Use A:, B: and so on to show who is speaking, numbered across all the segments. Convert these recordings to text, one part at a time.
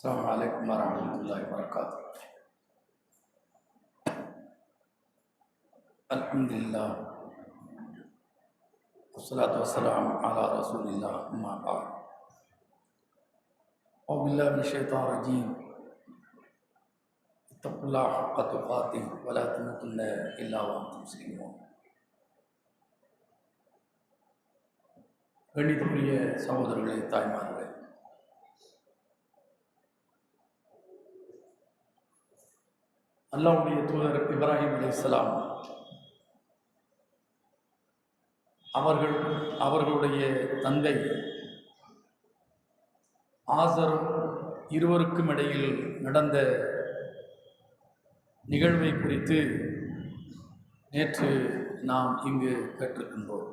A: السلام عليكم ورحمة الله وبركاته الحمد لله والصلاة والسلام على رسول الله أما بعد أعوذ بالله من الشيطان الرجيم اتقوا الله حق تقاته ولا تموتن إلا وأنتم مسلمون கணிதக்குரிய சகோதரர்களே தாய்மார்களே அல்லாவுடைய தூதர் இப்ராஹிம் அலைஹிஸ்ஸலாம் அவர்கள் அவர்களுடைய தந்தை ஆசர் இருவருக்கும் இடையில் நடந்த நிகழ்வை குறித்து நேற்று நாம் இங்கு கற்றிருக்கின்றோம்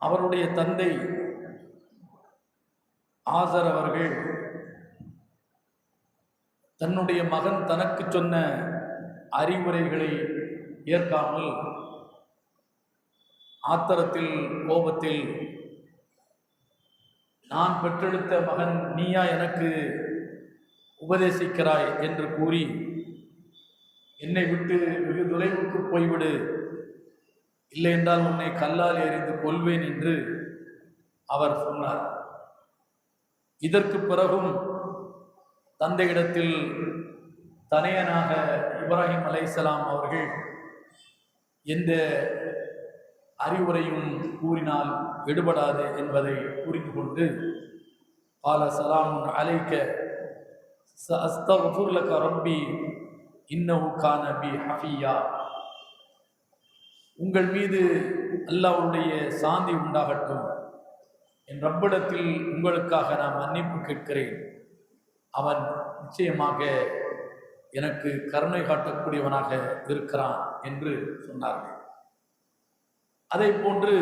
A: அவருடைய தந்தை ஆசர் அவர்கள் தன்னுடைய மகன் தனக்கு சொன்ன அறிவுரைகளை ஏற்காமல் ஆத்திரத்தில் கோபத்தில் நான் பெற்றெடுத்த மகன் நீயா எனக்கு உபதேசிக்கிறாய் என்று கூறி என்னை விட்டு வெகு தொலைவுக்கு போய்விடு. இல்லை என்றால் உன்னை கல்லால் எறிந்து கொள்வேன் என்று அவர் சொன்னார். இதற்கு பிறகும் தந்தையிடத்தில் தனையனாக இப்ராஹிம் அலைசலாம் அவர்கள் எந்த அறிவுரையும் கூறினால் எடுபடாது என்பதை புரிந்து கொண்டு பால சலாம் அலைக்க அஸ்தகுர்லக ரப்பி இன்னவுக்கான பி ஹஃபியா. உங்கள் மீது அல்லாவுடைய சாந்தி உண்டாகட்டும். என் ரப்பிடத்தில் உங்களுக்காக நான் மன்னிப்பு கேட்கிறேன். அவன் நிச்சயமாக எனக்கு கருணை காட்டக்கூடியவனாக இருக்கிறான் என்று சொன்னார்கள். அதை போன்று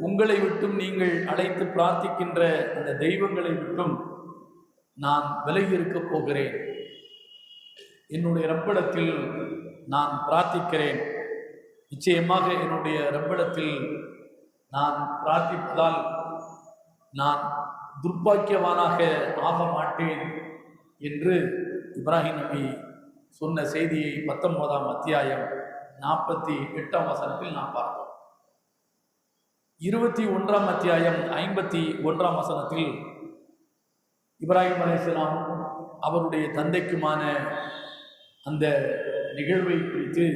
A: உங்களை விட்டும் நீங்கள் அழைத்து பிரார்த்திக்கின்ற அந்த தெய்வங்களை விட்டும் நான் விலகி இருக்கப் போகிறேன். என்னுடைய ரப்பிடத்தில் நான் பிரார்த்திக்கிறேன். நிச்சயமாக என்னுடைய ரப்பிடத்தில் நான் பிரார்த்திப்பதால் நான் துர்பாக்கியவானாக ஆக மாட்டேன் என்று இப்ராஹிம் நபி சொன்ன செய்தியை பத்தொன்பதாம் அத்தியாயம் நாற்பத்தி எட்டாம் வசனத்தில் நாம் பார்த்தோம். இருபத்தி ஒன்றாம் அத்தியாயம் ஐம்பத்தி ஒன்றாம் வசனத்தில் இப்ராஹிம் அலைஹிஸ்ஸலாம் அவருடைய தந்தைக்குமான அந்த நிகழ்வை குறித்து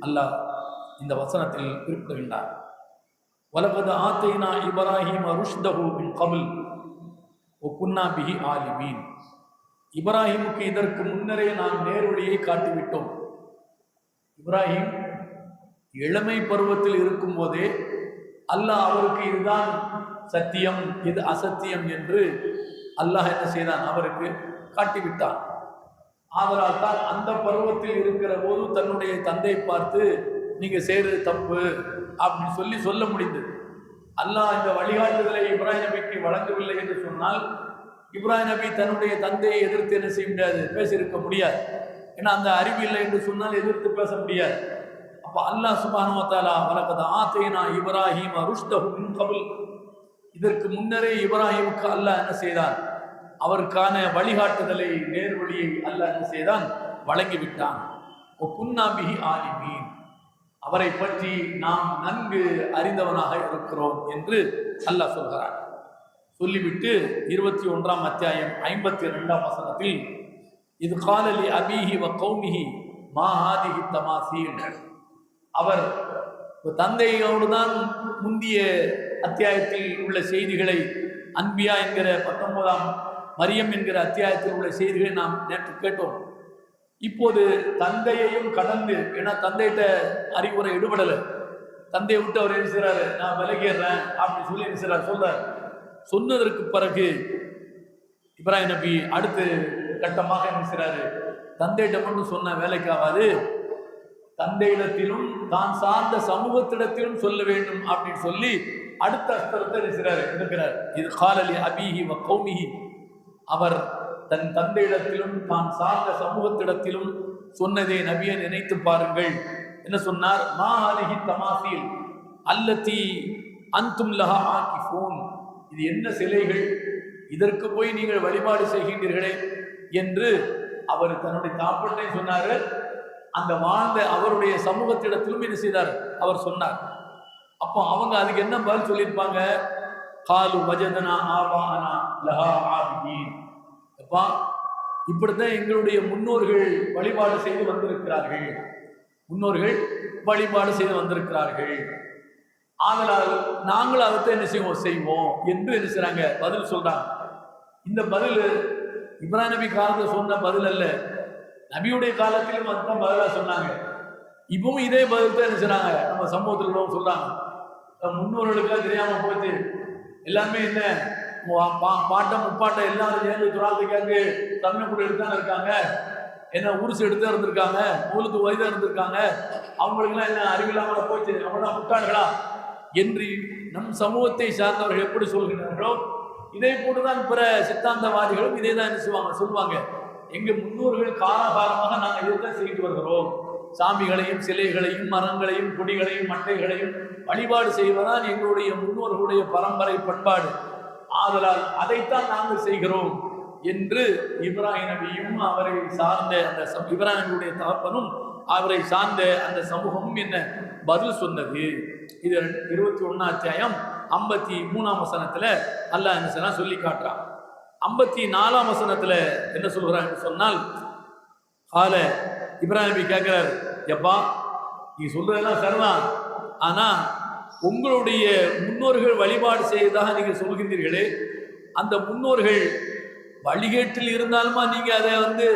A: அல்லாஹ் இந்த வசனத்தில் குறிப்பிடுகின்றார். வலகது ஆத்தைனா இப்ராஹிம் அருஷ்தஹூ பின் கபில் ஒ குன்னா பிஹி ஆலிமீன். இப்ராஹிமுக்கு இதற்கு முன்னரே நாம் நேர்வழியை காட்டிவிட்டோம். இப்ராஹிம் இளமை பருவத்தில் இருக்கும்போதே அல்லாஹ் அவருக்கு இதுதான் சத்தியம் இது அசத்தியம் என்று அல்லாஹ் என்ன செய்தான்? அவருக்கு காட்டிவிட்டான். ஆதலால் தான் அந்த பருவத்தில் இருக்கிற போது தன்னுடைய தந்தை பார்த்து நீங்க செய்யறது தப்பு அப்படின்னு சொல்லி சொல்ல முடிந்தது. அல்லாஹ் இந்த வழிகாட்டுதலை இப்ராஹிம் நபிக்கு வழங்கவில்லை என்று சொன்னால் இப்ராஹிம் நபி தன்னுடைய தந்தையை எதிர்த்து என்ன செய்ய முடியாது பேசியிருக்க முடியாது. ஏன்னா அந்த அறிவு இல்லை என்று சொன்னால் எதிர்த்து பேச முடியாது. அப்போ அல்லாஹ் சுபானுவத்தாலா வழக்கத ஆத்தேனா இப்ராஹிம் அருஷ்தஹு கபுல். இதற்கு முன்னரே இப்ராஹிமுக்கு அல்லாஹ் என்ன செய்தான்? அவருக்கான வழிகாட்டுதலை நேர்வழியை அல்லாஹ் என்ன செய்தான்? வழங்கிவிட்டான். ஓ புன்னாபிஹி ஆலிமீன். அவரை பற்றி நாம் நன்கு அறிந்தவனாக இருக்கிறோம் என்று அல்லாஹ் சொல்கிறான். சொல்லிவிட்டு இருபத்தி ஒன்றாம் அத்தியாயம் ஐம்பத்தி ரெண்டாம் வசனத்தில் இது காலலி அபிஹி வ கௌமிஹி மா ஆதிஹி தமாசீல் அவர் தந்தையோடு தான் முந்திய அத்தியாயத்தில் உள்ள செய்திகளை அன்பியா என்கிற பத்தொன்பதாம் மரியம் என்கிற அத்தியாயத்தில் உள்ள செய்திகளை நாம் நேற்று கேட்டோம். இப்போது தந்தையையும் கடந்து ஏன்னா தந்தைகிட்ட அறிவுரை எடுபடலை தந்தையை விட்டு அவர் என்ன செய்றாரு? நான் விலகிடுறேன் அப்படின்னு சொல்லி என்ன செய்றாரு? சொல்றாரு. சொன்னதற்கு பிறகு இப்ராஹிம் நபி அடுத்து கட்டமாக என்ன செய்கிறாரு தந்தையிட்ட மட்டும் சொன்ன வேலைக்காவது தந்தையிடத்திலும் தான் சார்ந்த சமூகத்திடத்திலும் சொல்ல வேண்டும் அப்படின்னு சொல்லி அடுத்த அஸ்தரத்தை இருக்கிறார் செய்றாரு? இது காலலி அபிஹி வ கௌமிஹி. அவர் தன் தந்தையிடத்திலும் தான் சார்ந்த சமூகத்திடத்திலும் சொன்னதை நபியை நினைத்து பாருங்கள். என்ன சொன்னார்? மா அலிஹி தமாசில் அல்லத்தி அந்தும் லஹா ஆக்கிஃபூன் இது என்ன சிலைகள்? இதற்கு போய் நீங்கள் வழிபாடு செய்கின்றீர்களே என்று அவர் தன்னுடைய தாப்பட்டை சொன்னார். அந்த வாழ்ந்த அவருடைய சமூகத்திடத்திலும் என்ன செய்தார்? அவர் சொன்னார். அப்போ அவங்க அதுக்கு என்ன பதில் சொல்லியிருப்பாங்க? காலு வஜதனா ஆபானா லஹா ஆபியின் அப்பா இப்படித்தான் எங்களுடைய முன்னோர்கள் வழிபாடு செய்து வந்திருக்கிறார்கள். முன்னோர்கள் வழிபாடு செய்து வந்திருக்கிறார்கள். ஆதலால் நாங்களும் அதைத்தான் என்ன செய்வோம்? செய்வோம். என்று என்ன செய்கிறாங்க பதில் சொல்றாங்க. இந்த பதில் இப்ராஹிம் நபி காலத்தில் சொன்ன பதில் அல்ல. நபியுடைய காலத்திலும் அதுதான் பதிலாக சொன்னாங்க. இப்பவும் இதே பதில் தான் என்ன செய்கிறாங்க நம்ம சமூகத்தில் உள்ளவங்க சொல்றாங்க முன்னோர்களுக்காக தெரியாமல் போச்சு. எல்லாமே என்ன? பா- பாட்டம் முப்பாட்டம் எல்லாரும் சேர்ந்து துராத்துக்காங்க தமிழ் கூட எடுத்தானே இருக்காங்க. என்ன உருசு எடுத்து இருந்திருக்காங்க. நூலுக்கு வயதாக இருந்திருக்காங்க. அவங்களுக்குலாம் என்ன அறிவில்லாமல் போச்சு. அவங்களாம் முட்டாள்களா? என்று நம் சமூகத்தை சார்ந்தவர்கள் எப்படி சொல்கிறார்களோ இதே போட்டுதான் பிற சித்தாந்தவாதிகளும் இதே தான் என்ன செய்வாங்க சொல்லுவாங்க. எங்கள் முன்னோர்கள் காலகாலமாக நாங்கள் இதை தான் செய்து வருகிறோம். சாமிகளையும் சிலைகளையும் மரங்களையும் கொடிகளையும் மட்டைகளையும் வழிபாடு செய்வதால் எங்களுடைய முன்னோர்களுடைய பரம்பரை பண்பாடு. ஆதலால் அதைத்தான் நாங்கள் செய்கிறோம் என்று இப்ராஹிம் நபியும் அவரை சார்ந்த அந்த இப்ராஹிமுடைய தகப்பனும் அவரை சார்ந்த அந்த சமூகமும் என்ன பதில் சொன்னது. இது இருபத்தி ஒன்றாம் அத்தியாயம் ஐம்பத்தி மூணாம் வசனத்தில் அல்லாஹ் என்ன சொல்லி காட்டுறான். ஐம்பத்தி நாலாம் வசனத்தில் என்ன சொல்கிறான் சொன்னால் கால இப்ராஹிம் கேட்குறார் எப்பா நீ சொல்கிறதெல்லாம் சரிதான். ஆனால் உங்களுடைய முன்னோர்கள் வழிபாடு செய்ததாக நீங்கள் சொல்கின்றீர்களே அந்த முன்னோர்கள் வழிகேட்டில் இருந்தாலுமா நீங்கள் அதை வந்து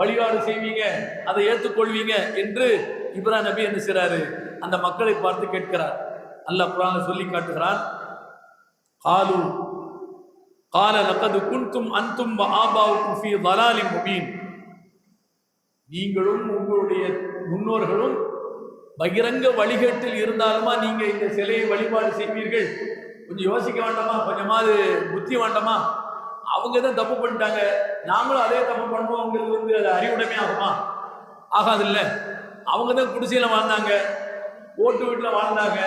A: வழிபாடு செய்வீங்க அதை ஏற்றுக்கொள்வீங்க? என்று இப்ரா நபி என்ன செய்கிறாரு அந்த மக்களை பார்த்து கேட்கிறார். அல்லாஹ் குரானை சொல்லி காட்டுகிறான் காலு கால லக்கது குன்தும் அன்தும் ஆபாவுக்கும் ஃபீ வலாலி முபீன். நீங்களும் உங்களுடைய முன்னோர்களும் பகிரங்க வழிகேட்டில் இருந்தாலுமா நீங்க இந்த சிலையை வழிபாடு செய்வீர்கள்? கொஞ்சம் யோசிக்க வேண்டாமா? கொஞ்சமாவது புத்தி வேண்டாமா? அவங்க தான் தப்பு பண்ணிட்டாங்க. நாங்களும் அதே தப்பு பண்ணுவோங்கிறது வந்து அது அறிவுடைமை ஆகுமா ஆகாது இல்லை. அவங்க தான் குடிசையில் வாழ்ந்தாங்க. ஓட்டு வீட்டில் வாழ்ந்தாங்க.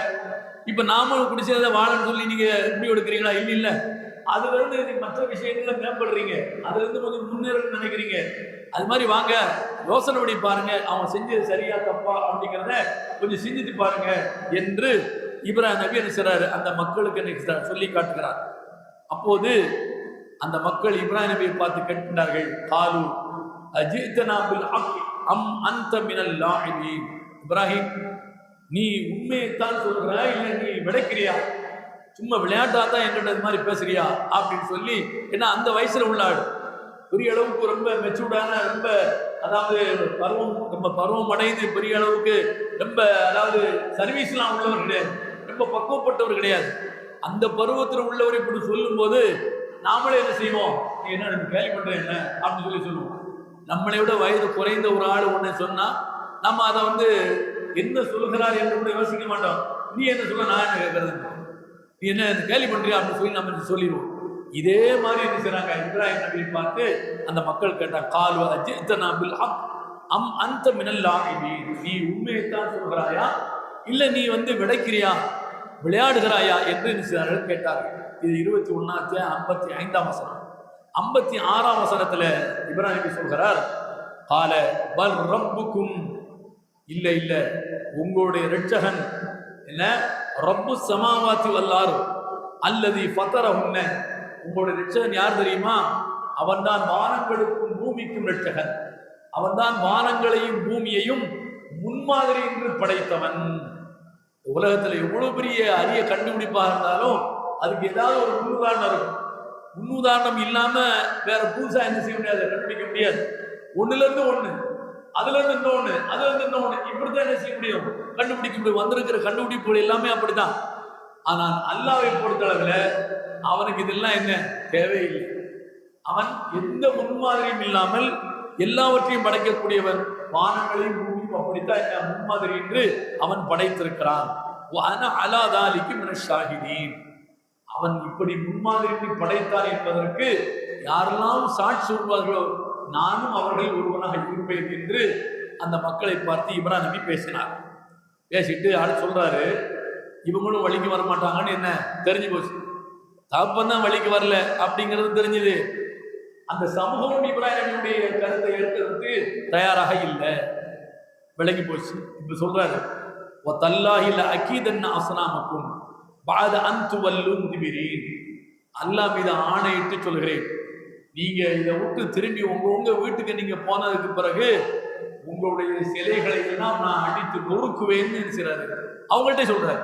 A: இப்போ நாமளும் குடிசையில் தான் வாழன்னு சொல்லி நீங்கள் முடிவு எடுக்கிறீங்களா? இல்லை இல்லை. அதுலேருந்து இருந்து மற்ற விஷயங்களை மேம்படுறீங்க. அதுலேருந்து கொஞ்சம் முன்னேறணும்னு நினைக்கிறீங்க. அது மாதிரி வாங்க. யோசனை பண்ணி பாருங்க. அவன் செஞ்சது சரியா தப்பா அப்படிங்கிறத கொஞ்சம் சிந்தித்து பாருங்க என்று இப்ராஹிம் நபி என்ன அந்த மக்களுக்கு என்ன சொல்லி காட்டுகிறார். அப்போது அந்த மக்கள் இப்ராஹிம் நபியை பார்த்து கேட்கின்றார்கள். காலு அஜித் நாம்பில் ஆக்கி அம் அந்த மினல் லாஹிபீன் இப்ராஹிம் நீ உண்மையைத்தான் சொல்கிறாய் இல்லை நீ விளைக்கிறியா? சும்மா விளையாட்டா தான் என்கிட்ட இது மாதிரி பேசுறியா? அப்படின்னு சொல்லி ஏன்னா அந்த வயசுல உள்ளாள். பெரிய அளவுக்கு ரொம்ப மெச்சூர்டான ரொம்ப அதாவது பருவம் ரொம்ப பருவம் அடைந்து பெரிய அளவுக்கு ரொம்ப அதாவது சர்வீஸ்லாம் உள்ளவர் கிடையாது. ரொம்ப பக்குவப்பட்டவர் கிடையாது. அந்த பருவத்தில் உள்ளவர் இப்படி சொல்லும்போது நாமளே என்ன செய்வோம்? நீ என்ன கேள்வி பண்ணுறேன் என்ன? அப்படின்னு சொல்லி சொல்லுவோம். நம்மளை விட வயது குறைந்த ஒரு ஆள் ஒன்று சொன்னால் நம்ம அதை வந்து என்ன சொல்கிறார் என்று கூட யோசிக்க மாட்டோம். நீ என்ன சொல்ல நான் என்ன கேட்கறது? நீ என்ன கேள்வி பண்ணுறியா அப்படின்னு சொல்லி நம்ம சொல்லிடுவோம். இதே மாதிரி என்ன செய்றாங்க? இப்ராஹிம் நபியை பார்த்து அந்த மக்கள் கேட்டாங்க கால் அஜித்தனா பில் ஹக் அம் அந்த மினல் நீ நீ உண்மையைத்தான் சொல்கிறாயா? இல்லை நீ வந்து விடைக்கிறியா? விளையாடுகிறாயா? என்று என்ன செய்தார்கள்? கேட்டார்கள். இது இருபத்தி ஒன்னாச்சு ஐம்பத்தி ஐந்தாம் வசனம். ஐம்பத்தி ஆறாம் வசனத்தில் இப்ராஹிம் சொல்கிறார் கால பல் ரப்புக்கும். இல்லை இல்லை உங்களுடைய ரட்சகன் என்ன? ரப்பு சமாவாத்தி வல்லார் அல்லது ஃபத்தரஹுன்ன. உங்களுடைய ரட்சகன் யார் தெரியுமா? அவன்தான் வானங்களுக்கும் பூமிக்கும் ரட்சகன் அவன்தான் வானங்களையும் பூமியையும் முன்மாதிரி என்று படைத்தவன். உலகத்தில் எவ்வளவு பெரிய அரிய கண்டுபிடிப்பாக இருந்தாலும் அதுக்கு ஏதாவது ஒரு முன்னுதாரணம் இருக்கும். முன்னுதாரணம் இல்லாம வேற புதுசா என்ன செய்ய முடியாது கண்டுபிடிக்க முடியாது. ஒண்ணுல இருந்து ஒண்ணு அதுல இருந்து இன்னொன்று அதுல இருந்து இன்னொன்னு என்ன செய்ய முடியும்? கண்டுபிடிக்க முடியும். வந்திருக்கிற கண்டுபிடிப்புகள் எல்லாமே அப்படிதான் ஆனால் அல்லாவை பொறுத்தளவில் அவனுக்கு இதெல்லாம் என்ன? தேவையில்லை. அவன் எந்த முன்மாதிரியும் இல்லாமல் எல்லாவற்றையும் படைக்கக்கூடியவன் வானங்களையும் பூமியும் அப்படித்தான் என்ன முன்மாதிரி என்று அவன் படைத்திருக்கிறான். அலாதாலிக்கு மின ஷாஹிதீன். அவன் இப்படி முன்மாதிரி படைத்தான் என்பதற்கு யாரெல்லாம் சாட்சி சொல்வார்களோ நானும் அவர்கள் ஒருவனாக இருப்பேன் என்று அந்த மக்களை பார்த்து இவரா நம்பி பேசினார். பேசிட்டு அடுத்து சொல்றாரு இவங்களும் வழிக்கு வர மாட்டாங்கன்னு என்ன? தெரிஞ்சு போச்சு. தகப்பன் தான் வழிக்கு வரல அப்படிங்கிறது தெரிஞ்சது. அந்த சமூகம் இப்ராஹிமுடைய கருத்தை எடுக்கிறதுக்கு தயாராக இல்லை. விளங்கி போச்சு. இப்ப சொல்றாரு "வ தல்லாஹில அக்கீதன் அசனாமக்கும் பாத அந்து வல்லும் முதிபிரீன் அல்லாஹ் மீது ஆணையிட்டு சொல்கிறேன். நீங்க இதை விட்டு திரும்பி உங்க உங்க வீட்டுக்கு நீங்க போனதுக்கு பிறகு உங்களுடைய சிலைகளை எல்லாம் நான் அடித்து நொறுக்குவேன்னு நினைச்சாரு அவங்கள்ட்ட சொல்றாரு.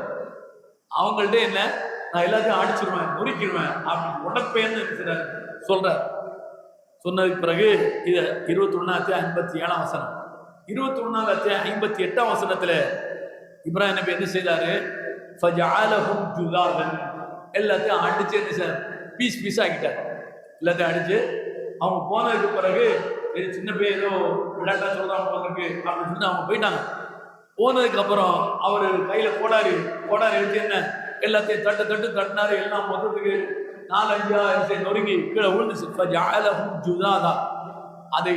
A: அவங்கள்ட்ட என்ன? நான் எல்லாத்தையும் அடிச்சிருவேன் நொறுக்கிடுவேன் அப்படின்னு உடப்பேன்னு நினைச்சாரு சொல்றாரு. சொன்னதுக்கு பிறகு இதை இருபத்தி ஒன்னாத்தி ஐம்பத்தி ஏழாம் வசனம். இருபத்தி ஒன்னாவது ஐம்பத்தி எட்டாம் வசனத்துல இப்ராஹிம் நபி என்ன செய்தாரு? ஃபஜாலஹும் ஜுதாதன் எல்லாத்தையும் அடிச்சு என்ன சார் பீஸ் பீஸ் ஆகிட்டார் எல்லாத்தையும் அடிச்சு அவங்க போனதுக்கு பிறகு இது சின்ன பேர் ஏதோ விளையாட்டா சொல்றாங்க போனதுக்கு அப்படின்னு சொல்லி அவங்க போயிட்டாங்க. போனதுக்கு அப்புறம் அவர் கையில கோடாரி கோடாரி எடுத்து என்ன எல்லாத்தையும் தட்டு தட்டு தட்டினாரு. எல்லாம் மொத்தத்துக்கு நாலு அஞ்சா நொறுங்கி கீழே விழுந்துச்சு. ஃபஜாலஹும் ஜுதாதா அதை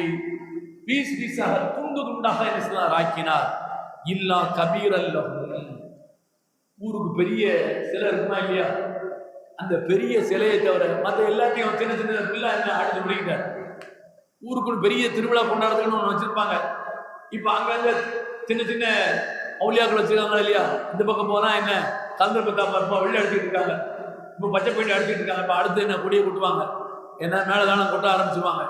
A: பீஸ் பீஸாக துண்டு துண்டாக என்ன செய்தார் ஆக்கினார். இல்லா கபீர் ஊருக்கு பெரிய சிலை இருக்குமா இல்லையா? அந்த பெரிய சிலையை தவிர மற்ற எல்லாத்தையும் சின்ன சின்ன பிள்ளை என்ன அடிச்சு முடிக்கிட்டார் ஊருக்குள் பெரிய திருவிழா கொண்டாடுறதுன்னு ஒன்று வச்சிருப்பாங்க. இப்போ அங்கங்கே சின்ன சின்ன அவுளியாக்கள் வச்சுருக்காங்க இல்லையா? இந்த பக்கம் போனால் என்ன? கந்தர் பத்தா வெளியே வெள்ளை அடிச்சுட்டு இருக்காங்க. இப்போ பச்சை பெயிண்ட் அடிச்சுட்டு இருக்காங்க. இப்போ அடுத்து என்ன கொடியை கொட்டுவாங்க. என்ன மேலே தானே கொட்ட ஆரம்பிச்சுவாங்க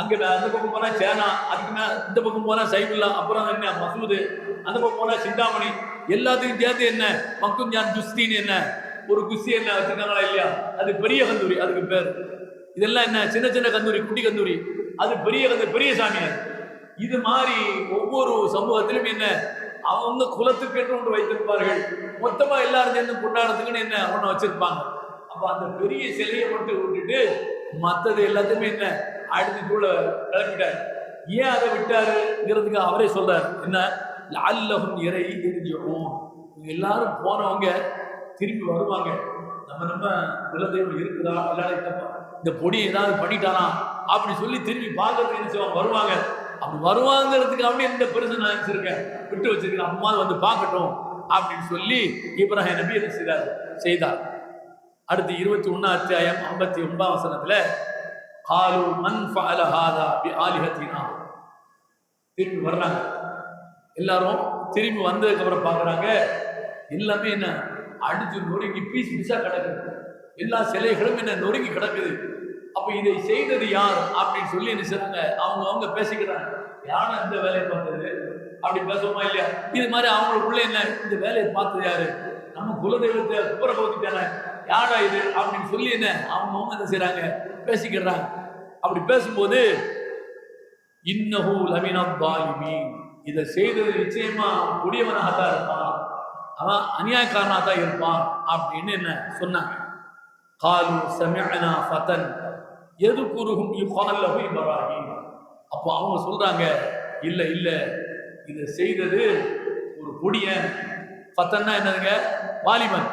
A: அங்கே அந்த பக்கம் போனால் சேனா அதுக்கு மேலே இந்த பக்கம் போனால் சைபுல்லா அப்புறம் என்ன? மசூது அந்த பக்கம் போனா சிந்தாமணி எல்லாத்துக்கும் சேர்த்து என்ன? மக்கும் ஜான் துஸ்தின்னு என்ன? ஒரு குஸ்தி என்ன? வச்சிருக்காங்களா இல்லையா? அது பெரிய கந்தூரி அதுக்கு பேர். இதெல்லாம் என்ன? சின்ன சின்ன கந்தூரி குட்டி கந்தூரி. அது பெரிய கந்தூரி பெரிய சாமி இது மாதிரி ஒவ்வொரு சமூகத்திலும் என்ன? அவங்க குலத்துக்கு என்று ஒன்று வைத்திருப்பார்கள். மொத்தமா எல்லாரும் சேர்ந்து கொண்டாடுறதுக்குன்னு என்ன? ஒன்று வச்சிருப்பாங்க. அப்ப அந்த பெரிய சிலையை மட்டும் விட்டுட்டு மற்றது எல்லாத்தையுமே என்ன? அடுத்து கூட கிளப்பிட்டார். ஏன் அதை விட்டாருங்கிறதுக்கு அவரே சொல்றாரு. என்ன? அல்லஹும் இறை எரிஞ்சிடும் எல்லாரும் போனவங்க திரும்பி வருவாங்க. நம்ம நம்ம குலதெய்வம் இருக்குதா? இல்லாத இந்த பொடி ஏதாவது பண்ணிட்டானா? அப்படி சொல்லி திரும்பி பார்க்கறது என்ன வருவாங்க. அப்படி வருவாங்கிறதுக்கு அப்படி இந்த பெருசு நான் வச்சிருக்கேன் விட்டு வச்சிருக்கேன் அம்மா வந்து பார்க்கட்டும் அப்படின்னு சொல்லி இப்ராஹிம் நபி என்ன செய்தார்? செய்தார். அடுத்து இருபத்தி ஒண்ணா அத்தியாயம் ஐம்பத்தி ஒன்பதாம் வசனத்துல காலு மன் ஃபஅல ஹாதா பி ஆலிஹத்தினா திரும்பி வர்றாங்க. எல்லாரும் திரும்பி வந்ததுக்கப்புறம் பார்க்குறாங்க எல்லாமே என்ன? அடிச்சு நொறுங்கி பீஸ் பீஸாக கிடக்குது. எல்லா சிலைகளும் என்ன நொறுங்கி கிடக்குது. அப்போ இதை செய்தது யார் அப்படின்னு சொல்லி என்ன செய்றாங்க அவங்க அவங்க பேசிக்கிறாங்க. யாரும் இந்த வேலையை பார்த்தது? அப்படி பேசுவோமா இல்லையா? இது மாதிரி அவங்களுக்குள்ள என்ன? இந்த வேலையை பார்த்தது யாரு? நம்ம குலதெய்வத்தை கூற போத்திட்டானே யாரா இது அப்படின்னு சொல்லி என்ன? அவங்க அவங்க என்ன செய்கிறாங்க பேசிக்கிறாங்க. அப்படி பேசும்போது இன்னஹு லமினா பாலிமீன் இதை செய்தது நிச்சயமா கொடியவனாக தான் இருப்பான். அவன் அநியாயக்காரனாக தான் இருப்பான் அப்படின்னு என்ன சொன்னாங்க. காலு சமிஅனா ஃபதன். எது குருகும் போய் இப்ராஹிம். அப்போ அவங்க சொல்கிறாங்க இல்லை இல்லை இதை செய்தது ஒரு கொடியன் ஃபத்தன்னா என்னதுங்க? வாலிபன்.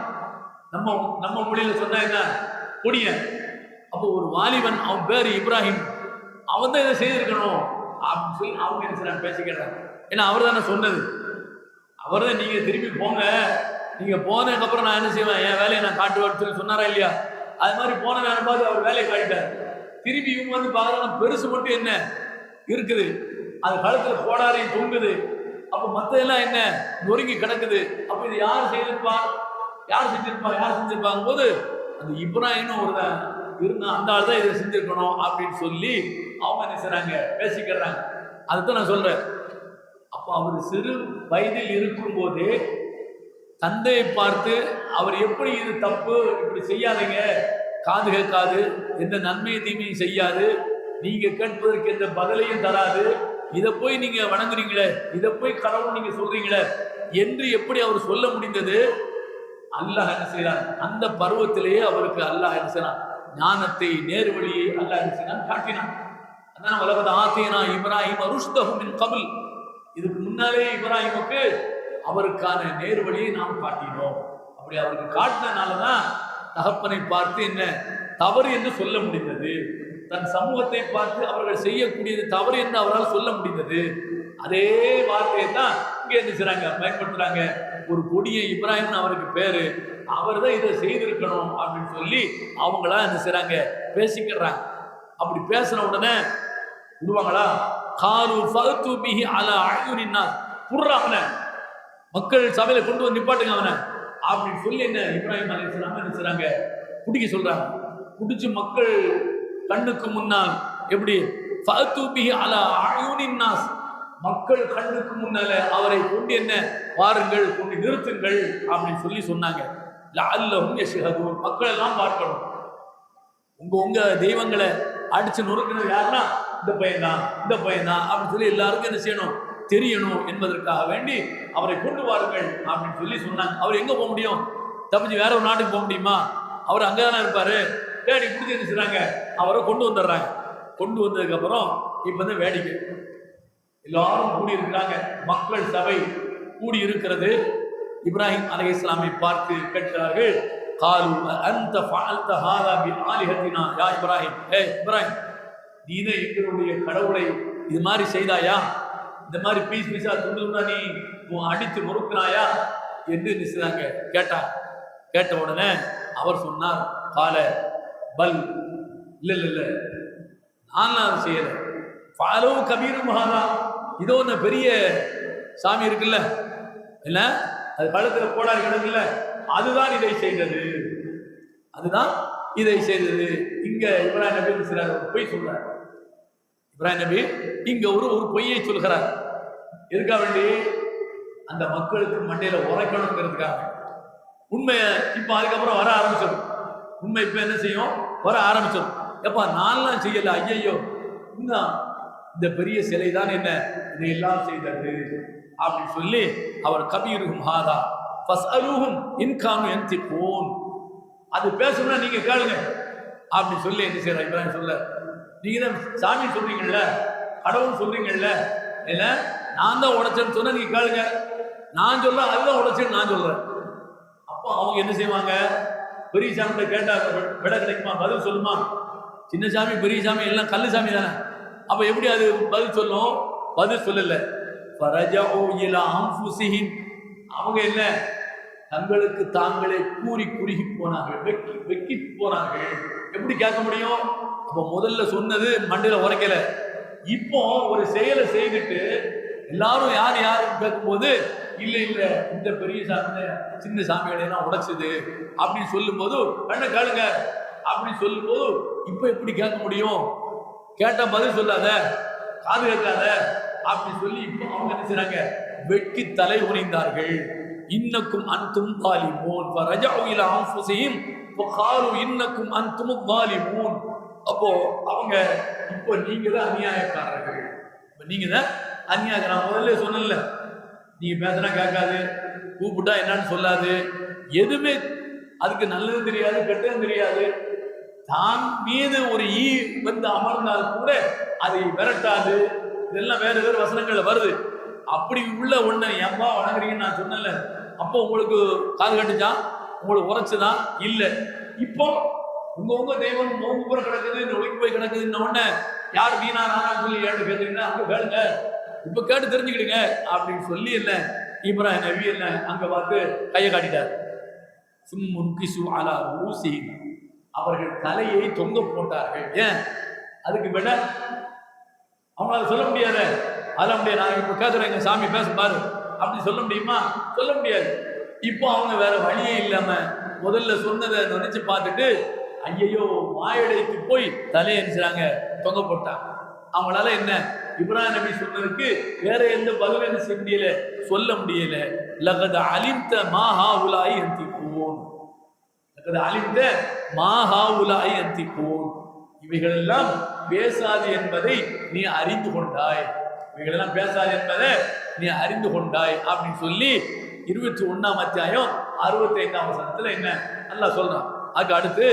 A: நம்ம நம்ம மொழியில் சொன்னால் என்ன? குடியன் அப்போ ஒரு வாலிபன் அவன் பேர் இப்ராஹிம். அவன் தான் இதை செய்திருக்கணும் அப்படின்னு சொல்லி அவங்க என்ன பேசிக்கிறாங்க ஏன்னா அவர் தானே சொன்னது. அவர் தான் நீங்கள் திரும்பி போங்க. நீங்கள் போனதுக்கப்புறம் நான் என்ன செய்வேன்? என் வேலையை நான் காட்டுவேன்னு சொல்லி சொன்னாரா இல்லையா? அது மாதிரி போன நேரம் பார்த்து அவர் வேலையை காட்டிட்டார். திரும்பி இவங்க வந்து பார்க்குறாங்க பெருசு மட்டும் என்ன? இருக்குது. அது கழுத்தில் கோடாரி தொங்குது. அப்போ மற்றதெல்லாம் என்ன? நொறுங்கி கிடக்குது. அப்போ இது யார் செய்திருப்பா? யார் செஞ்சிருப்பா? யார் செஞ்சிருப்பாங்க போது அந்த இப்ராஹிம்னு ஒரு இருந்தா அந்த ஆள் தான் இதை செஞ்சிருக்கணும் அப்படின்னு சொல்லி அவங்க என்ன செய்கிறாங்க பேசிக்கிறாங்க. அதுதான் நான் சொல்கிறேன் அப்போ அவர் சிறு வயதில் இருக்கும்போது தந்தையை பார்த்து அவர் எப்படி இது தப்பு? இப்படி செய்யாதீங்க. காது கேட்காது. எந்த நன்மையை தீமையும் செய்யாது. நீங்கள் கேட்பதற்கு எந்த பதிலையும் தராது. இதை போய் நீங்கள் வணங்குறீங்களே. இதை போய் கடவுள் நீங்கள் சொல்கிறீங்களே என்று எப்படி அவர் சொல்ல முடிந்தது? அல்லாஹ் என்ன செய்கிறான் அந்த பருவத்திலேயே அவருக்கு அல்லாஹ் என்ன செய்யறான் ஞானத்தை நேர்வழியை அல்லாஹ் என்ன செய்யறான் காட்டினான். அதான் உலகத்தை ஆத்தியனா இப்ராஹிம் அருஷ்தஹு கபில். முன்னாலே இப்ராஹிமுக்கு அவருக்கான நேர்வழியை நாம் காட்டினோம். அப்படி அவருக்கு காட்டினனால தான் தகப்பனை பார்த்து என்ன தவறு என்று சொல்ல முடிந்தது. தன் சமூகத்தை பார்த்து அவர்கள் செய்யக்கூடியது தவறு என்று அவரால் சொல்ல முடிந்தது. அதே வார்த்தையை தான் இங்கே என்ன செய்றாங்க பயன்படுத்துறாங்க. ஒரு கொடிய இப்ராஹிம் அவருக்கு பேரு. அவர் தான் இதை செய்திருக்கணும் அப்படின்னு சொல்லி அவங்களா என்ன செய்றாங்க பேசிக்கிறாங்க அப்படி பேசின உடனே விடுவாங்களா? காரு ஃபத்து பிஹி அலா அயுனின்னா புர்ற அவனை. மக்கள் சபையில கொண்டு வந்து நிப்பாட்டுங்க அவனை. அப்படின்னு சொல்லி என்ன இப்ராஹிம் அலைஹிஸ்ஸலாம் என்ன செய்றாங்க? பிடிக்க சொல்றாங்க. பிடிச்சு மக்கள் கண்ணுக்கு முன்னால் எப்படி? ஃபத்து பிஹி அலா அயுனின் மக்கள் கண்ணுக்கு முன்னால அவரை கொண்டு என்ன? வாருங்கள் கொண்டு நிறுத்துங்கள் அப்படின்னு சொல்லி சொன்னாங்க. லஅல்லஹும் யஷ்ஹதூன். மக்கள் எல்லாம் பார்க்கணும். உங்க உங்க தெய்வங்களை அடிச்சு நொறுக்கினது யாருன்னா? இந்த பையன்தான் இந்த பையன்தான் அப்படின்னு சொல்லி எல்லாருக்கும் என்ன செய்யணும்? தெரியணும் என்பதற்காக வேண்டி அவரை கொண்டு வாருங்கள் அப்படின்னு சொல்லி சொன்னாங்க. அவர் எங்கே போக முடியும்? தப்பிச்சு வேற ஒரு நாட்டுக்கு போக முடியுமா? அவர் அங்கே தானே இருப்பார் தேடி பிடிச்சி என்ன அவரை கொண்டு வந்துடுறாங்க. கொண்டு வந்ததுக்கப்புறம் இப்போ வந்து வேடிக்கை. எல்லாரும் கூடி இருக்கிறாங்க. மக்கள் சபை கூடி இருக்கிறது. இப்ராஹிம் அலை இஸ்லாமை பார்த்து கேட்கிறார்கள். காலு அந்த ஆலிஹத்தினா யா இப்ராஹிம்? ஏ இப்ராஹிம் நீனே எங்களுடைய கடவுளை இது மாதிரி செய்தாயா? இந்த மாதிரி பீஸ் பீஸா துண்டு துண்டா நீ உன் அடித்து நொறுக்கினாயா? என்று நினைச்சாங்க கேட்டார் கேட்ட உடனே அவர் சொன்னார் கால பல் இல்லை இல்லை இல்லை. நான் அதை செய்யலை. ஃபாலோ கபீரும் மகாதா. இதோ ஒன்று பெரிய சாமி இருக்குல்ல. என்ன? அது பழத்தில் கோடாரி கிடக்குல்ல அதுதான் இதை செய்தது. அதுதான் இதை செய்தது. இங்க இவரா நபி என்ன போய் ஒரு இப்ராஹிம் நபி இங்க ஒரு ஒரு பொய்யை சொல்கிறார். எதுக்காக வேண்டி? அந்த மக்களுக்கு மண்டையில உரைக்கணுங்கிறதுக்காக. உண்மையை இப்ப அதுக்கப்புறம் வர ஆரம்பிச்சிடும். உண்மை இப்ப என்ன செய்யும்? வர ஆரம்பிச்சிடும். எப்பா நான்லாம் செய்யல ஐயையோ. இன்னும் இந்த பெரிய சிலை தான் என்ன? இதை எல்லாம் செய்தது. அப்படின்னு சொல்லி அவர் கபீருகும் ஹாதா இன்காம் என் சிப்போன் அது பேசணும்னா நீங்க கேளுங்க. அப்படி சொல்லி என்ன செய்யற? இப்ராஹிம் சொல்ல நீங்க தான் சாமி சொல்றீங்கல்ல கடவுள் சொல்றீங்கல்ல இல்ல நான் தான் உடைச்சேன்னு சொன்னா நீங்க கேளுங்க. நான் சொல்ல அதுதான் உடைச்சேன்னு நான் சொல்றேன். அப்போ அவங்க என்ன செய்வாங்க? பெரிய சாமிகிட்ட கேட்டா விட கிடைக்குமா? பதில் சொல்லுமா? சின்ன சாமி பெரிய சாமி எல்லாம் கல்லு சாமி தானே. அப்ப எப்படி அது பதில் சொல்லும்? பதில் சொல்லல. அவங்க என்ன? தங்களுக்கு தாங்களே கூறி குறுகி போனார்கள் வெக்கி வெக்கி போனார்கள். எப்படி கேட்க முடியும்? அப்போ முதல்ல சொன்னது மண்டையில உரைக்கல. இப்போ ஒரு செயலை செய்துட்டு எல்லாரும் யார் யார் கேட்கும்போது இல்லை இல்லை இந்த பெரிய சாமி சின்ன சாமிகளை எல்லாம் உடைச்சது. அப்படின்னு சொல்லும்போது கண்ண கேளுங்க. அப்படின்னு சொல்லும்போது இப்போ எப்படி கேட்க முடியும்? கேட்ட பதில் சொல்லாத காது கேட்காத. அப்படின்னு சொல்லி இப்போ அவங்க என்ன செய்றாங்க? வெட்கி தலை உறைந்தார்கள் இன்னக்கும் அன்தும் காலி போல் ரஜா இல ஆஃபுசையும் காரு இன்னக்கும் அன்தும் தாலிமூன் அப்போ அவங்க இப்போ நீங்க தான் அநியாயக்காரர்கள். இப்போ நீங்க தான் அநியாயம் நான் முதல்ல சொன்னேன்ல நீங்க பேசினா கேட்காது கூப்பிட்டா என்னன்னு சொல்லாது. எதுவுமே அதுக்கு நல்லதும் தெரியாது கெட்டதும் தெரியாது. தான் மீது ஒரு ஈ வந்து அமர்ந்தால் கூட அதை விரட்டாது. இதெல்லாம் வேறு வேறு வசனங்களில் வருது. அப்படி உள்ள ஒண்ணு ஏன்பா வணங்குறீங்கன்னு நான் சொன்னேன்ல. அப்போ உங்களுக்கு காது கட்டுச்சான் உங்களுக்கு உரைச்சுதான் இல்லை. இப்போ உங்க உங்க தெய்வம் மோகு புற கிடக்குது இந்த ஒழுங்கி போய் கிடக்குதுன்னு உடனே யார் வீணா சொல்லி ஏன்னு கேட்டீங்கன்னா அங்க கேளுங்க இப்ப கேட்டு தெரிஞ்சுக்கிடுங்க அப்படின்னு சொல்லி என்ன? இப்ராஹிம் நபி என்ன அங்க பார்த்து கையை காட்டிட்டார். சும்முன்கிசு அலா ஊசி அவர்கள் தலையை தொங்க போட்டார்கள். ஏன்? அதுக்கு விட அவங்களால சொல்ல முடியாத. அதெல்லாம் முடியாது. நான் இப்போ கேட்குறேன் எங்கள் சாமி பேச பாரு. அப்படி சொல்ல முடியுமா? சொல்ல முடியாது. இப்போ அவங்க வேற வழியே இல்லாம முதல்ல சொன்னதை நினைச்சு பார்த்துட்டு ஐயையோ மாயடைத்து போய் தலையை எரிச்சுறாங்க தொங்க போட்டாங்க. அவங்களால என்ன? இப்ராஹிம் நபி சொன்னதுக்கு வேற எந்த பதிலும் என்ன செய்ய முடியல சொல்ல முடியல. லகத அலிம்த மாஹா உலாய் போன் லகத அலிம்த மாஹா உலாய் போன் இவைகளெல்லாம் பேசாது என்பதை நீ அறிந்து கொண்டாய். இவைகளெல்லாம் பேசாது என்பதை நீ அறிந்து கொண்டாய் அப்படின்னு சொல்லி இருபத்தி ஒன்றாம் அத்தியாயம் அறுபத்தி ஐந்தாம் வசனத்தில் என்ன? நல்லா சொல்கிறான் அதுக்கு அடுத்து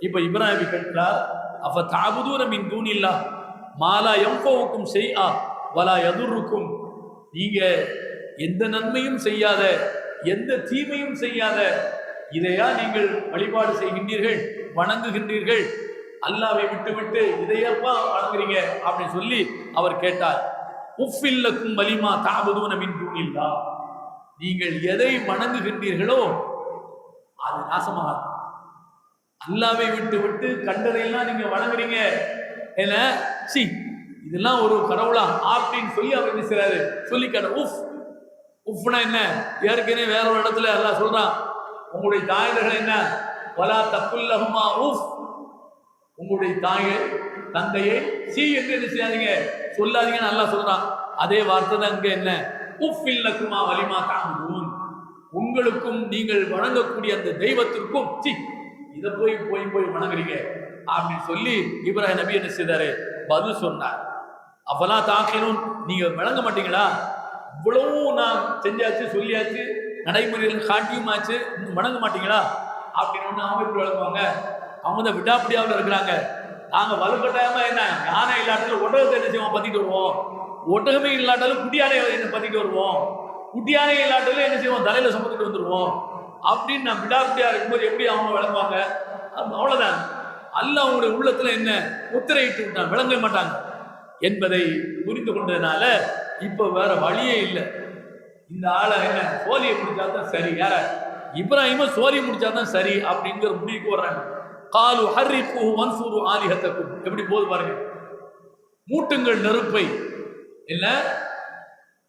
A: இப்போ இப்ராஹிம் கேட்கிறார் அப்ப தாபுதூர மின் தூணில்லா மாலா எம்போவுக்கும் செய்யா வலா எதுருக்கும் நீங்கள் எந்த நன்மையும் செய்யாத எந்த தீமையும் செய்யாத இதையா நீங்கள் வழிபாடு செய்கின்றீர்கள் வணங்குகின்றீர்கள்? அல்லாவை விட்டு விட்டு இதையப்பா வணங்குறீங்க அப்படின்னு சொல்லி அவர் கேட்டார். உஃபில்லக்கும் வலிமா தாபதுவன மின் தூணில்லா நீங்கள் எதை வணங்குகின்றீர்களோ அது நாசமாகாது. அல்லாவை விட்டு விட்டு கண்டதையெல்லாம் நீங்க வணங்குறீங்க. என்ன? சி இதெல்லாம் ஒரு கடவுளா? அப்படின்னு சொல்லி அவர் என்ன செய்யறாரு சொல்லி கட உஃப் உஃப்னா என்ன? ஏற்கனவே வேற ஒரு இடத்துல எல்லாம் சொல்றான் உங்களுடைய தாயர்கள் என்ன? வலா தப்புல்லஹுமா உஃப். உங்களுடைய தாயை தந்தையை சி என்று என்ன செய்யாதீங்க. சொல்லாதீங்கன்னு நல்லா சொல்றான். அதே வார்த்தை தான் இங்க என்ன? உஃப் இல்லக்குமா வலிமா தாங்குவோம். உங்களுக்கும் நீங்கள் வணங்கக்கூடிய அந்த தெய்வத்திற்கும் சி இதை போய் போய் போய் வணங்குறீங்க. அப்படின்னு சொல்லி இப்ராஹிம் நபி என்ன செய்தாரு? பதில் சொன்னார். அவெல்லாம் தாக்கணும் நீங்க விளங்க மாட்டீங்களா? இவ்வளவு நான் செஞ்சாச்சு சொல்லியாச்சு நடைமுறையில் காட்டியுமாச்சு இன்னும் வணங்க மாட்டீங்களா? அப்படின்னு ஒன்று அவங்க எப்படி வழங்குவாங்க. அவங்க தான் விடாப்பிடியாவில் இருக்கிறாங்க. நாங்கள் வலுக்கட்டாயமா என்ன? யானை இல்லாட்டில் உடல் என்ன செய்வோம்? பத்திட்டு வருவோம். ஒட்டகமே இல்லாட்டாலும் குட்டியானை என்ன பத்திட்டு வருவோம். குட்டியானை இல்லாட்டாலும் என்ன செய்வோம்? தலையில் சுமந்துட்டு வந்துடுவோம் அப்படின்னு நான் விடாப்பிடியாக இருக்கும்போது எப்படி அவங்க விளங்குவாங்க? அவ்வளோதான் அல்ல அவங்களுடைய உள்ளத்தில் என்ன? முத்திரையிட்டு விட்டான். விளங்க மாட்டாங்க. என்பதை புரிந்து கொண்டதுனால இப்போ வேற வழியே இல்லை. இந்த ஆளை என்ன? சோழியை முடிச்சா தான் சரி. யார? இப்ராஹிம சோழி முடிச்சா தான் சரி அப்படிங்கிற முடிவுக்கு வர்றாங்க. காலு ஹர்ரிப்பு வன்சூரு ஆலிஹத்தக்கும். எப்படி போது பாருங்க. மூட்டுங்கள் நெருப்பை இல்ல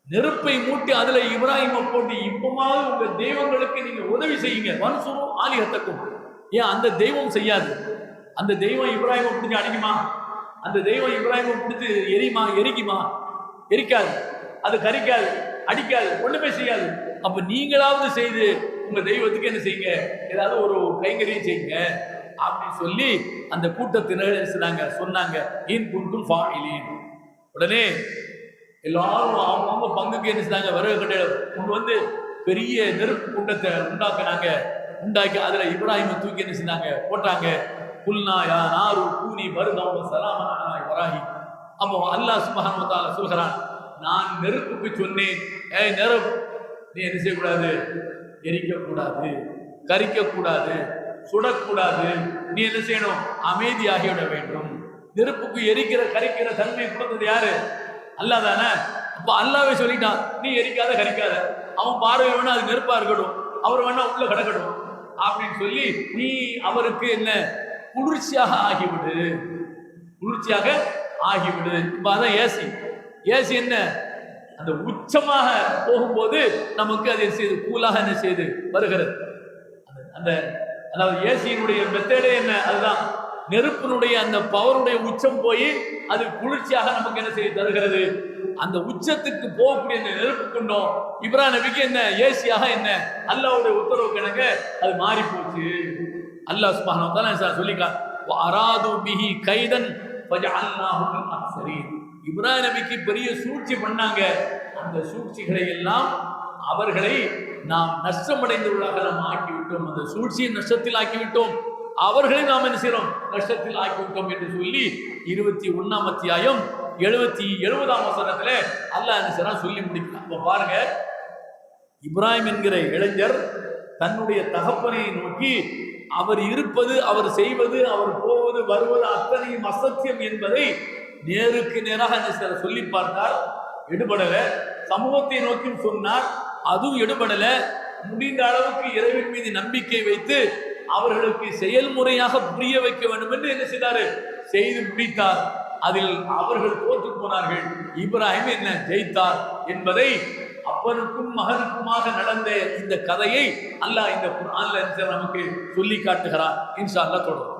A: நெருப்பை மூட்டி அதுல இப்ராஹிம போட்டு இப்பமாவது உங்க தெய்வங்களுக்கு நீங்க உதவி செய்யுங்க. மனுஷரும் ஆலிகத்தக்கும். ஏன்? அந்த தெய்வம் செய்யாது. அந்த தெய்வம் இப்ராஹிம பிடிச்சி அடிக்குமா? அந்த தெய்வம் இப்ராஹிம பிடிச்சி எரியுமா? எரிக்குமா? எரிக்காது. அது கரிக்காது அடிக்காது ஒண்ணுமே செய்யாது. அப்ப நீங்களாவது செய்து உங்க தெய்வத்துக்கு என்ன செய்யுங்க? ஏதாவது ஒரு கைங்கரியம் செய்யுங்க. அப்படின்னு சொல்லி அந்த கூட்டத்தினர் என்ன சொன்னாங்க? ஈன் குண்டும் ஃபாயிலீன். உடனே எல்லாரும் அவங்கவுங்க பங்குக்கு என்ன செஞ்சாங்க விறகு கட்டையில கொண்டு வந்து பெரிய நெருப்பு குண்டத்தை உண்டாக்குனாங்க. உண்டாக்கி அதில் இப்ராஹிமை தூக்கி என்ன செஞ்சாங்க போட்டாங்க. புல்னா யா நாரு கூனி பருதம் சலாமனா வராகி அப்போ அல்லாஹ் சுப்ஹானஹு சொல்கிறான் நான் நெருப்புக்கு சொன்னேன். ஏ நெருப்பு நீ என்ன செய்யக்கூடாது? எரிக்கக்கூடாது. கரிக்கக்கூடாது. சுடக்கூடாது. நீ என்ன செய்யணும்? அமைதியாகிவிட வேண்டும். நெருப்புக்கு எரிக்கிற கரிக்கிற தன்மை கொடுத்தது யாரு? அல்லாஹ் தானே அப்போ அல்லாவே சொல்லிட்டான் நீ எரிக்காத கரிக்காத. அவன் பார்வை வேணா அது நெருப்பா இருக்கட்டும். அவர் வேணா உள்ள கிடக்கட்டும். அப்படின்னு சொல்லி நீ அவருக்கு என்ன? குளிர்ச்சியாக ஆகிவிடு. குளிர்ச்சியாக ஆகிவிடு. இப்போ அதான் ஏசி. ஏசி என்ன? அந்த உச்சமாக போகும்போது நமக்கு அது என்ன செய்யுது கூலாக என்ன செய்யுது வருகிறது. அந்த- அந்த அதாவது ஏசியினுடைய மெத்தேடே என்ன? அதுதான். நெருப்பினுடைய அந்த பவருடைய உச்சம் போய் அது குளிர்ச்சியாக நமக்கு என்ன செய்ய தருகிறது? அந்த உச்சத்துக்கு போகக்கூடிய அந்த நெருப்பு கொண்டோம். இப்ராஹிம் நபிக்கு என்ன? ஏசியாக என்ன? அல்லாவுடைய உத்தரவு கணக்க அது மாறி போச்சு அல்லாஹ் சுப்ஹானஹு தான் தஆலா அராது பிஹி கைதன் சரி மின் நபிக்கு பெரிய சூழ்ச்சி பண்ணாங்க. அந்த சூழ்ச்சிகளை எல்லாம் அவர்களை நாம் நஷ்டமடைந்தவர்களாக நாம் ஆக்கிவிட்டோம் அந்த சூழ்ச்சியை நஷ்டத்தில் ஆக்கிவிட்டோம் அவர்களை நாம் என்ன செய்றோம் கஷ்டத்தில் ஆக்கிவிட்டோம் என்று சொல்லி இருபத்தி ஒன்றாம் அத்தியாயம் எழுபத்தி எழுபதாம் வசனத்துல அல்ல என்ன செய்றான்? சொல்லி முடிக்கலாம் அப்ப பாருங்க இப்ராஹிம் என்கிற இளைஞர் தன்னுடைய தகப்பனை நோக்கி அவர் இருப்பது அவர் செய்வது அவர் போவது வருவது அத்தனையும் அசத்தியம் என்பதை நேருக்கு நேராக என்ன செய்றார் சொல்லி பார்த்தார். எடுபடல. சமூகத்தை நோக்கியும் சொன்னார். அதுவும் எடுபடல. முடிந்த அளவுக்கு இறைவின் மீது நம்பிக்கை வைத்து அவர்களுக்கு செயல்முறையாக புரிய வைக்க வேண்டும் என்று என்ன செய்தாரு? செய்து முடித்தார். அதில் அவர்கள் தோற்று போனார்கள். இப்ராஹிம் என்ன ஜெயித்தார் என்பதை அப்பனுக்கும் மகனுக்குமாக நடந்த இந்த கதையை அல்லாஹ் இந்த குர்ஆன்ல நமக்கு சொல்லி காட்டுகிறார் இன்ஷா அல்லாஹ் தொடரும்.